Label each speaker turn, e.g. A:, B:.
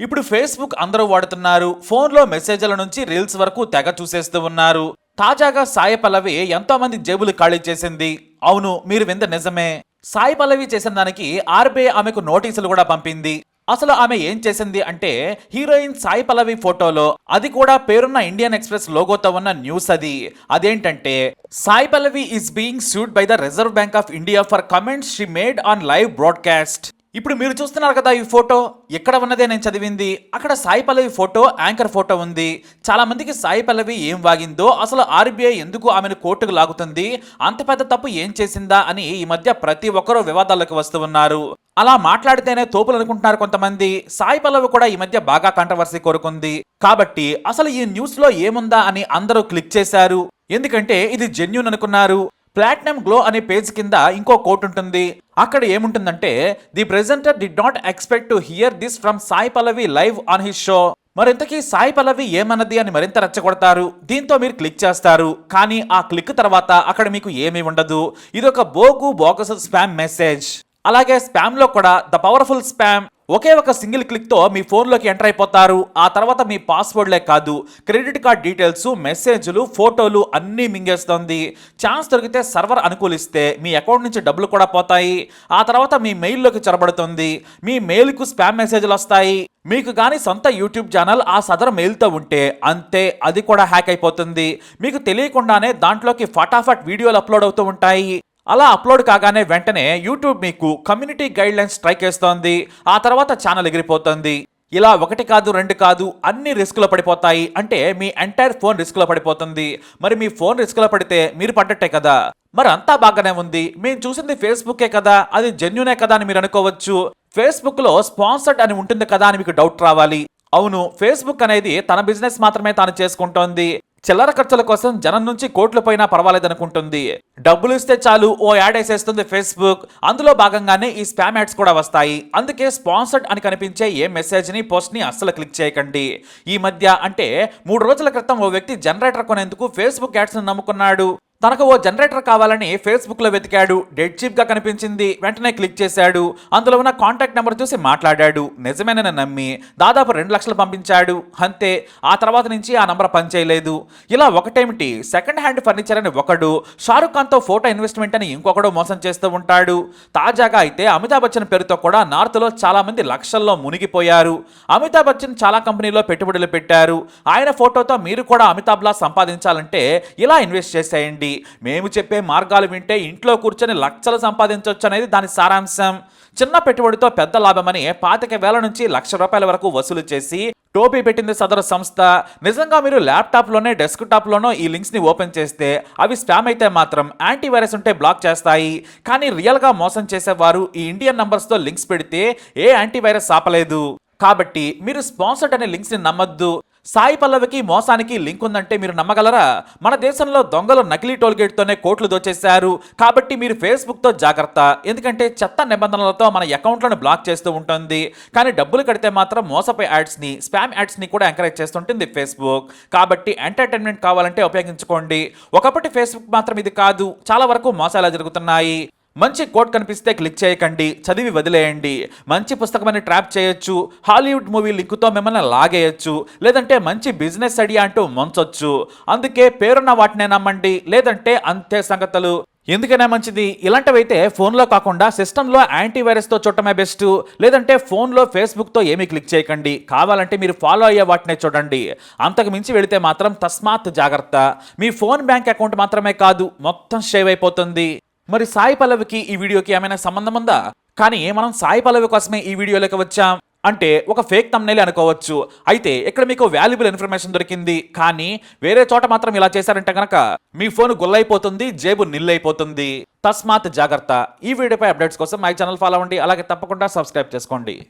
A: ఇప్పుడు ఫేస్బుక్ అందరూ వాడుతున్నారు ఫోన్లో మెసేజ్ల నుంచి రీల్స్ వరకు తెగ చూసేస్తూ ఉన్నారు. తాజాగా సాయి పల్లవి ఎంతో మంది జేబులు ఖాళీ చేసింది. అవును మీరు వింద నిజమే. సాయి పల్లవి చేసిన దానికి ఆర్బీఐ ఆమెకు నోటీసులు కూడా పంపింది. అసలు ఆమె ఏం చేసింది అంటే హీరోయిన్ సాయి పల్లవి ఫోటోలో అది కూడా పేరున్న ఇండియన్ ఎక్స్ప్రెస్ లోగోతో ఉన్న న్యూస్ అది. అదేంటంటే Sai Pallavi is being sued by the Reserve Bank of India for comments she made on live broadcast ఇప్పుడు మీరు చూస్తున్నారు కదా ఈ ఫోటో ఎక్కడ ఉన్నదే నేను చదివింది అక్కడ Sai Pallavi photo anchor photo ఉంది. చాలా మందికి సాయి పల్లవి ఏం వాగిందో అసలు ఆర్బీఐ ఎందుకు ఆమెను కోర్టుకు లాగుతుంది అంత పెద్ద తప్పు ఏం చేసిందా అని ఈ మధ్య ప్రతి ఒక్కరూ వివాదాలకు వస్తూ ఉన్నారు. అలా మాట్లాడితేనే తోపులు అనుకుంటున్నారు కొంతమంది. సాయి పల్లవి కూడా ఈ మధ్య బాగా కంట్రవర్సీ కోరుకుంది. కాబట్టి అసలు ఈ న్యూస్లో ఏముందా అని అందరూ క్లిక్ చేశారు. ఎందుకంటే ఇది జెన్యున్ అనుకున్నారు. ప్లాటినం గ్లో అనే పేజ్ కింద ఇంకో కోట్ ఉంటుంది. అక్కడ ఏముంటుందంటే the presenter did not expect to hear this from Sai Pallavi live on his show మరింతకీ Sai Pallavi ఏమన్నది? అని మరింత రెచ్చగొడతారు. దీంతో మీరు క్లిక్ చేస్తారు. కానీ ఆ క్లిక్ తర్వాత అక్కడ మీకు ఏమీ ఉండదు. ఇది ఒక బోగు బోగస్ స్పామ్ మెసేజ్. అలాగే స్పామ్లో కూడా ద పవర్ఫుల్ స్పామ్ ఒకే ఒక సింగిల్ క్లిక్తో మీ ఫోన్లోకి ఎంటర్ అయిపోతారు. ఆ తర్వాత మీ పాస్వర్డ్లే కాదు. క్రెడిట్ కార్డ్ డీటెయిల్స్ మెసేజ్లు ఫోటోలు అన్నీ మింగేస్తుంది. ఛాన్స్ దొరికితే సర్వర్ అనుకూలిస్తే మీ అకౌంట్ నుంచి డబ్బులు కూడా పోతాయి. ఆ తర్వాత మీ మెయిల్లోకి చొరబడుతుంది. మీ మెయిల్కు స్పామ్ మెసేజ్లు వస్తాయి. మీకు కానీ సొంత యూట్యూబ్ ఛానల్ ఆ సదరు మెయిల్తో ఉంటే అంతే అది కూడా హ్యాక్ అయిపోతుంది. మీకు తెలియకుండానే దాంట్లోకి ఫటాఫట్ వీడియోలు అప్లోడ్ అవుతూ ఉంటాయి. అలా అప్లోడ్ కాగానే వెంటనే యూట్యూబ్ మీకు కమ్యూనిటీ గైడ్ లైన్స్ స్ట్రైక్ వేస్తోంది ఆ తర్వాత ఛానల్ ఎగిరిపోతుంది. ఇలా ఒకటి కాదు రెండు కాదు అన్ని రిస్క్లో పడిపోతాయి. అంటే మీ ఎంటైర్ ఫోన్ రిస్క్లో పడిపోతుంది. మరి మీ ఫోన్ రిస్క్లో పడితే మీరు పడ్డట్టే కదా? మరి అంతా బాగానే ఉంది. మేము చూసింది ఫేస్బుకే కదా? అది జెన్యునే కదా అని మీరు అనుకోవచ్చు. ఫేస్బుక్లో స్పాన్సర్డ్ అని ఉంటుంది కదా అని మీకు డౌట్ రావాలి. అవును ఫేస్బుక్ అనేది తన బిజినెస్ మాత్రమే తాను చేసుకుంటోంది. చిల్లర ఖర్చుల కోసం జనం నుంచి కోట్లు పైన పర్వాలేదనుకుంటుంది. డబ్బులు ఇస్తే చాలు ఓ యాడ్ వేసేస్తుంది ఫేస్బుక్. అందులో భాగంగానే ఈ స్పామ్ యాడ్స్ కూడా వస్తాయి. అందుకే స్పాన్సర్డ్ అని కనిపించే ఏ మెసేజ్ని పోస్ట్ని అస్సలు క్లిక్ చేయకండి. ఈ మధ్య అంటే మూడు రోజుల క్రితం ఓ వ్యక్తి జనరేటర్ కొనేందుకు ఫేస్బుక్ యాడ్స్ను నమ్ముకున్నాడు. తనకు ఓ జనరేటర్ కావాలని ఫేస్బుక్లో వెతికాడు. డెడ్ చీప్గా కనిపించింది. వెంటనే క్లిక్ చేశాడు. అందులో ఉన్న కాంటాక్ట్ నెంబర్ చూసి మాట్లాడాడు. నిజమేనని నమ్మి దాదాపు రెండు లక్షలు పంపించాడు. అంతే. ఆ తర్వాత నుంచి ఆ నంబర్ పనిచేయలేదు. ఇలా ఒకటేమిటి? సెకండ్ హ్యాండ్ ఫర్నిచర్ అని ఒకడు షారుఖ్ ఖాన్తో ఫోటో ఇన్వెస్ట్మెంట్ అని ఇంకొకడు మోసం చేస్తూ ఉంటాడు. తాజాగా అయితే అమితాబ్ బచ్చన్ పేరుతో కూడా నార్త్లో చాలామంది లక్షల్లో మునిగిపోయారు. అమితాబ్ బచ్చన్ చాలా కంపెనీలో పెట్టుబడులు పెట్టారు. ఆయన ఫోటోతో మీరు కూడా అమితాబ్లా సంపాదించాలంటే ఇలా ఇన్వెస్ట్ చేసేయండి. మేము చెప్పే మార్గాలు వింటే ఇంట్లో కూర్చొని లక్షలు సంపాదించవచ్చు అనేది దాని సారాంశం. చిన్న పెట్టుబడితో పెద్ద లాభమని పాతిక వేల నుంచి లక్ష రూపాయల వరకు వసూలు చేసి టోపీ పెట్టింది సదరు సంస్థ. నిజంగా మీరు ల్యాప్టాప్లోనే డెస్క్టాప్లోనో ఈ లింక్స్ని ఓపెన్ చేస్తే అవి స్పామ్ అయితే మాత్రం యాంటీవైరస్ ఉంటే బ్లాక్ చేస్తాయి. కానీ రియల్గా మోసం చేసేవారు ఈ ఇండియన్ నంబర్స్తో లింక్స్ పెడితే ఏ యాంటీవైరస్ ఆపలేదు. కాబట్టి మీరు స్పాన్సర్డ్ అనే లింక్స్ని నమ్మద్దు. సాయి పల్లవికి మోసానికి లింక్ ఉందంటే మీరు నమ్మగలరా? మన దేశంలో దొంగలు నకిలీ టోల్గేట్తోనే కోట్లు దోచేశారు. కాబట్టి మీరు ఫేస్బుక్తో జాగ్రత్త. ఎందుకంటే చెత్త నిబంధనలతో మన అకౌంట్లను బ్లాక్ చేస్తూ ఉంటుంది. కానీ డబ్బులు కడితే మాత్రం మోసపై యాడ్స్ని స్పామ్ యాడ్స్ని కూడా ఎంకరేజ్ చేస్తుంటుంది ఫేస్బుక్. కాబట్టి ఎంటర్టైన్మెంట్ కావాలంటే ఉపయోగించుకోండి. ఒకప్పటి ఫేస్బుక్ మాత్రం ఇది కాదు. చాలా వరకు మోసాలు జరుగుతున్నాయి. మంచి కోట్ కనిపిస్తే క్లిక్ చేయకండి చదివి వదిలేయండి మంచి పుస్తకమని ట్రాప్ చేయొచ్చు హాలీవుడ్ మూవీ లింకుతో మిమ్మల్ని లాగేయచ్చు లేదంటే మంచి బిజినెస్ ఐడియా అంటూ మంచొచ్చు. అందుకే పేరున్న వాటినే నమ్మండి లేదంటే అంతే సంగతులు. ఎందుకైనా మంచిది ఇలాంటివైతే ఫోన్లో కాకుండా సిస్టంలో యాంటీవైరస్తో చూడటమే బెస్ట్ లేదంటే ఫోన్లో ఫేస్బుక్తో ఏమీ క్లిక్ చేయకండి. కావాలంటే మీరు ఫాలో అయ్యే వాటినే చూడండి. అంతకు మించి వెళితే మాత్రం తస్మాత్ జాగ్రత్త. మీ ఫోన్ బ్యాంక్ అకౌంట్ మాత్రమే కాదు మొత్తం సేవ్ అయిపోతుంది. మరి సాయి పల్లవికి ఈ వీడియోకి ఏమైనా సంబంధం ఉందా? కానీ మనం సాయి పల్లవి కోసమే ఈ వీడియోలోకి వచ్చాం అంటే ఒక ఫేక్ తమ్నేలే అనుకోవచ్చు. అయితే ఇక్కడ మీకు వాల్యుబుల్ ఇన్ఫర్మేషన్ దొరికింది. కానీ వేరే చోట మాత్రం ఇలా చేశారంటే కనుక మీ ఫోన్ గుల్లైపోతుంది జేబు నిల్లైపోతుంది. తస్మాత్ జాగ్రత్త. ఈ వీడియోపై అప్డేట్స్ కోసం మై ఛానల్ ఫాలో అవ్వండి. అలాగే తప్పకుండా సబ్స్క్రైబ్ చేసుకోండి.